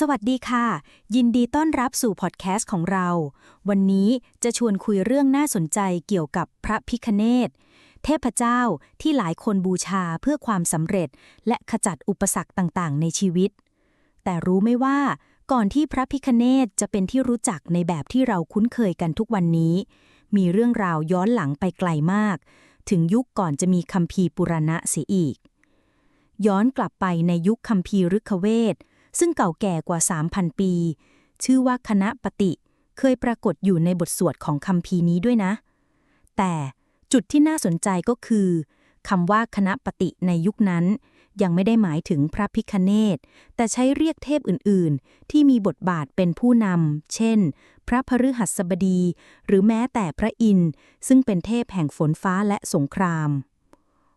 สวัสดีค่ะ ยินดีต้อนรับสู่พอดแคสต์ของเรา วันนี้จะชวนคุยเรื่องน่าสนใจเกี่ยวกับพระพิคเนตเทพเจ้าที่หลายคนบูชาเพื่อความสำเร็จ และขจัดอุปสรรคต่างๆ ในชีวิต แต่รู้ไหมว่า ก่อนที่พระพิคเนตจะเป็นที่รู้จักในแบบที่เราคุ้นเคยกันทุกวันนี้ มีเรื่องราวย้อนหลังไปไกลมาก ถึงยุคก่อนจะมีคัมภีร์ปุรณะเสียอีก ย้อนกลับไปในยุคคัมภีร์ฤกเวท ซึ่งเก่าแก่กว่า 3,000 ปี ชื่อว่าคณะปฏิ เคยปรากฏอยู่ในบทสวดของคัมภีนี้ด้วยนะ แต่จุดที่น่าสนใจก็คือคำว่าคณะปฏิในยุคนั้น ยังไม่ได้หมายถึงพระพิคเนตแต่ใช้เรียกเทพอื่น ๆ ที่มีบทบาทเป็นผู้นำ เช่น พระพฤหัสบดี หรือแม้แต่พระอินทร์ซึ่งเป็นเทพแห่งฝนฟ้าและสงคราม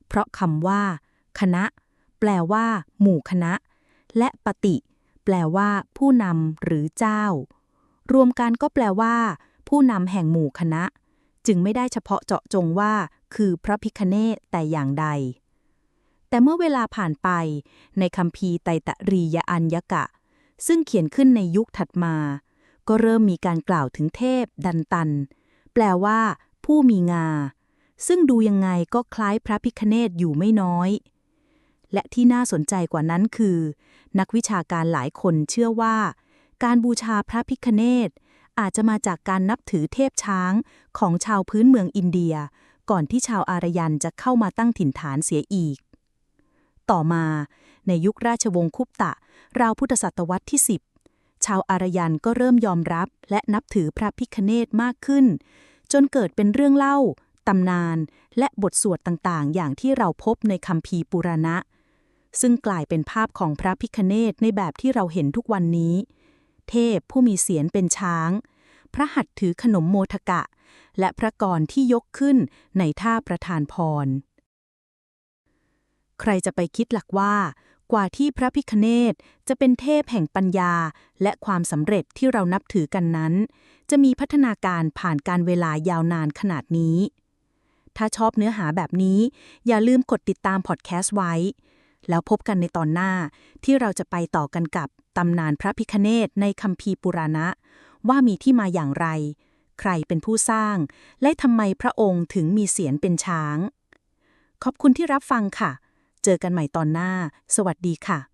เพราะคำว่า คณะ แปลว่า หมู่คณะ และปฏิ แปลว่าผู้นำหรือเจ้า รวมกันก็แปลว่า ผู้นำแห่งหมู่คณะ จึงไม่ได้เฉพาะเจาะจงว่า คือพระพิคเนตแต่อย่างใด แต่เมื่อเวลาผ่านไป ในคัมภีไตตะรียอัญญกะ ซึ่งเขียนขึ้นในยุคถัดมา ก็เริ่มมีการกล่าวถึงเทพ ดันตัน แปลว่า ผู้มีงา ซึ่งดูยังไงก็คล้ายพระพิคเนตอยู่ไม่น้อย และที่น่าสนใจกว่านั้นคือ นักวิชาการหลายคนเชื่อว่า การบูชาพระพิคเนตอาจจะมาจากการนับถือเทพช้างของชาวพื้นเมืองอินเดีย ก่อนที่ชาวอารยันจะเข้ามาตั้งถิ่นฐานเสียอีก ต่อมาในยุคราชวงศ์คุปตะ ราวพุทธศตวรรษที่ 10 ชาวอารยันก็เริ่มยอมรับและนับถือพระพิคเนตมากขึ้น จนเกิดเป็นเรื่องเล่า ตำนาน และบทสวดต่างๆ อย่างที่เราพบในคัมภีร์ปุรณะ ซึ่งกลายเป็นภาพของพระพิคเนตในแบบที่เราเห็นทุกวันนี้ เทพผู้มีเสียรเป็นช้าง พระหัตถ์ถือขนมโมทกะ และพระกรที่ยกขึ้นในท่าประทานพร ใครจะไปคิดหลักว่า กว่าที่พระพิคเนตจะเป็นเทพแห่งปัญญา และความสำเร็จที่เรานับถือกันนั้น จะมีพัฒนาการผ่านการเวลายาวนานขนาดนี้ ถ้าชอบเนื้อหาแบบนี้ อย่าลืมกดติดตามพอดแคสต์ไว้ แล้วพบกันในตอนหน้าที่เราจะไปต่อกันกับตำนานพระพิคเนตในคัมภีร์ปุราณะ ว่ามีที่มาอย่างไร ใครเป็นผู้สร้าง และทำไมพระองค์ถึงมีเสียงเป็นช้าง ขอบคุณที่รับฟังค่ะ เจอกันใหม่ตอนหน้า สวัสดีค่ะ